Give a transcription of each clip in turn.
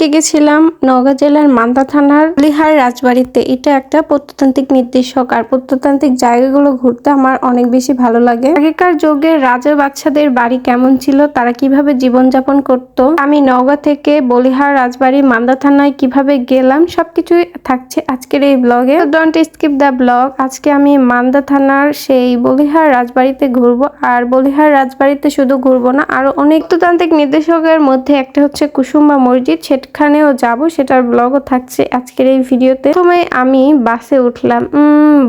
আজকে গেছিলাম নওগাঁ জেলার মান্দা থানার লিহার রাজবাড়িতে। এটা একটা প্রত্নতান্ত্রিক নির্দেশক আর প্রত্নতান্ত্রিক জায়গাগুলো ঘুরতে আমার অনেক বেশি ভালো লাগে। আগেকার যুগের রাজা বাচ্চাদের বাড়ি কেমন ছিল, তারা কীভাবে জীবনযাপন করত, আমি নওগাঁ থেকে বলিহার রাজবাড়ি, মান্দা থানায় কীভাবে গেলাম, সবকিছুই থাকছে আজকের এই ব্লগে। ডোন্ট স্কিপ দ্য ব্লগ আজকে আমি মান্দা থানার সেই বলিহার রাজবাড়িতে ঘুরবো, আর বলিহার রাজবাড়িতে শুধু ঘুরবো না, আরও অনেক প্রত্নতান্ত্রিক নির্দেশকের মধ্যে একটা হচ্ছে কুসুম্বা মসজিদ সেখানেও যাব, সেটার ব্লগও থাকছে আজকের এই ভিডিওতে। প্রথমে আমি বাসে উঠলাম।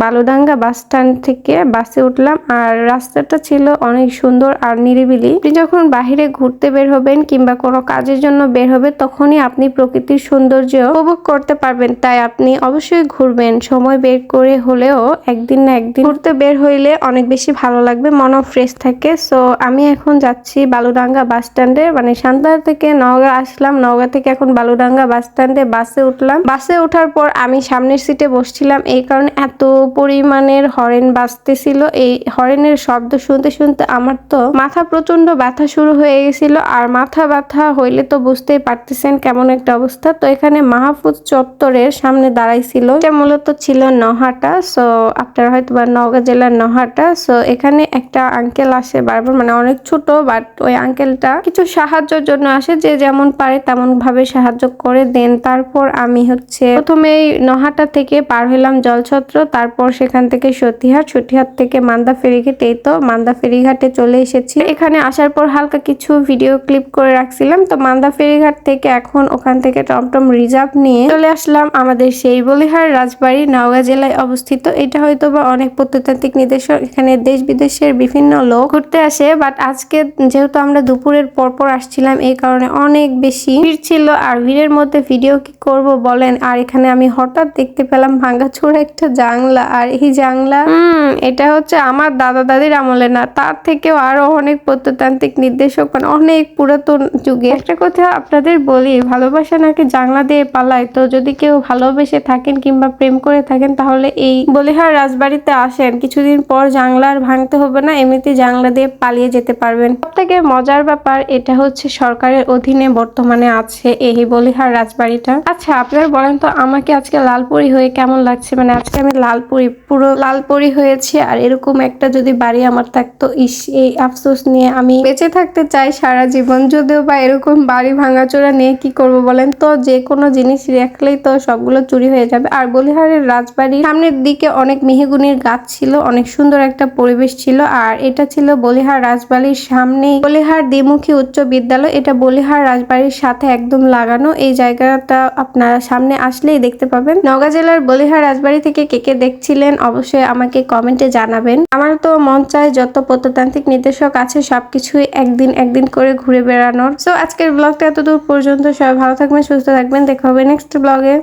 বালুডাঙ্গা বাস স্ট্যান্ড থেকে বাসে উঠলাম আর রাস্তাটা ছিল অনেক সুন্দর আর নিরিবিলি। যখন বাহিরে ঘুরতে বের হবেন কিংবা কোনো কাজের জন্য বের হবে তখনই আপনি প্রকৃতির সৌন্দর্য উপভোগ করতে পারবেন। তাই আপনি অবশ্যই ঘুরবেন। সময় বের করে হলেও একদিন না একদিন ঘুরতে বের হইলে অনেক বেশি ভালো লাগবে, মনও ফ্রেশ থাকে। সো আমি এখন যাচ্ছি বালুডাঙ্গা বাস স্ট্যান্ডে মানে সান্তাহার থেকে নওগাঁ আসলাম। নওগাঁ থেকে এখন বালুডাঙ্গা বাস স্ট্যান্ডে বাসে উঠলাম। বাসে ওঠার পর আমি সামনের সিটে বসছিলাম। এই কারণে এত পরিমাণের হরেন বাজতেছিল। এই হরেনের শব্দ শুনতে শুনতে আমার তো মাথা প্রচণ্ড ব্যথা শুরু হয়ে গেছিল। আর মাথা ব্যথা হইলে তো বুঝতেই পারতেছেন কেমন একটা অবস্থা। তো এখানে মাহফুজ চত্বরের সামনে দাঁড়াইছিল। এটা মূলত ছিল নহাটা। সো আপনারা হয়তো বা নওগাঁ জেলার নহাটা। সো এখানে একটা আঙ্কেল আসে বারবার মানে অনেক ছোট বাট ওই আঙ্কেলটা কিছু সাহায্যের জন্য আসে। যে যেমন পারে তেমন ভাবে সাহায্য করে, দেন তারপর আমি হচ্ছে প্রথমে নহাটা থেকে পার হইলাম জলছত্র, তারপর সেখান থেকে সতীহাট সতীহাট থেকে মান্দা ফেরিঘাট, এই তো মান্দা ফেরিঘাটে চলে এসেছি। এখানে আসার পর হালকা কিছু ভিডিও ক্লিপ করে রাখছিলাম, তো মান্দা ফেরিঘাট থেকে এখন ওখান থেকে টমটম রিজার্ভ নিয়ে চলে আসলাম আমাদের সেই বলিহার রাজবাড়ি, নওগাঁ জেলায় অবস্থিত। এটা হয়তো বা অনেক প্রত্নতান্ত্রিক নির্দেশক এখানে দেশ বিদেশের বিভিন্ন লোক ঘুরতে আসে বাট আজকে যেহেতু আমরা দুপুরের পরপর আসছিলাম, এই কারণে অনেক বেশি ভিড় ছিল আর ভিড়ের মধ্যে ভিডিও কি করব বলেন? আর এখানে আমি হঠাৎ দেখতে পেলাম ভাঙ্গাচোরা একটা জাংলা। আর এই জাংলা হুম এটা হচ্ছে আমার দাদা দাদির আমলে না তার থেকেও আরও অনেক প্রত্নতান্ত্রিক নির্দেশক মানে অনেক পুরাতন যুগে একটা কথা আপনাদের বলি ভালোবাসা নাকি জাংলা দিয়ে পালায়? তো যদি কেউ ভালোবেসে থাকেন কিংবা প্রেম করে থাকেন তাহলে এই বলিহার রাজবাড়িতে আসেন। কিছুদিন পর জাংলা আর ভাঙতে হবে না এমনিতে জাংলা দিয়ে পালিয়ে যেতে পারবেন। সব থেকে মজার ব্যাপার এটা হচ্ছে সরকারের অধীনে বর্তমানে আছে এই বলিহার রাজবাড়িটা। আচ্ছা আপনারা বলেন তো আমাকে আজকে লালপুরি হয়ে কেমন লাগছে? মানে আজকে আমি লালপুরি, পুরো লালপুরি হয়েছি আর এরকম একটা যদি বাড়ি আমার থাকতো, ইস, এই আফসোস নিয়ে আমি বেঁচে থাকতে চাই সারা জীবন। যদিও বা এরকম বাড়ি ভাঙাচোরা নিয়ে কি করব বলেন তো? যে কোনো জিনিস রাখলেই তো সবগুলো চুরি হয়ে যাবে। আর বলিহারের রাজবাড়ি সামনের দিকে অনেক মেহেগুনির গাছ ছিল, অনেক সুন্দর একটা পরিবেশ ছিল। আর এটা ছিল বলিহার রাজবাড়ির সামনেই বলিহার দ্বিমুখী উচ্চ বিদ্যালয়। এটা বলিহার রাজবাড়ির সাথে একদম লাগানো, এই জায়গাটা আপনারা সামনে আসলেই দেখতে পাবেন। নওগাঁ জেলার বলিহার রাজবাড়ি থেকে কে কে দেখছিলেন অবশ্যই আমাকে কমেন্টে জানাবেন। আমার তো মন চায় যত প্রত্নতান্ত্রিক নির্দেশক আছে সবকিছুই একদিন একদিন করে ঘুরে বেড়ানোর। সো আজকের ব্লগটা এতদূর পর্যন্ত সবাই ভালো থাকবেন, সুস্থ থাকবেন। দেখা হবে নেক্সট ব্লগে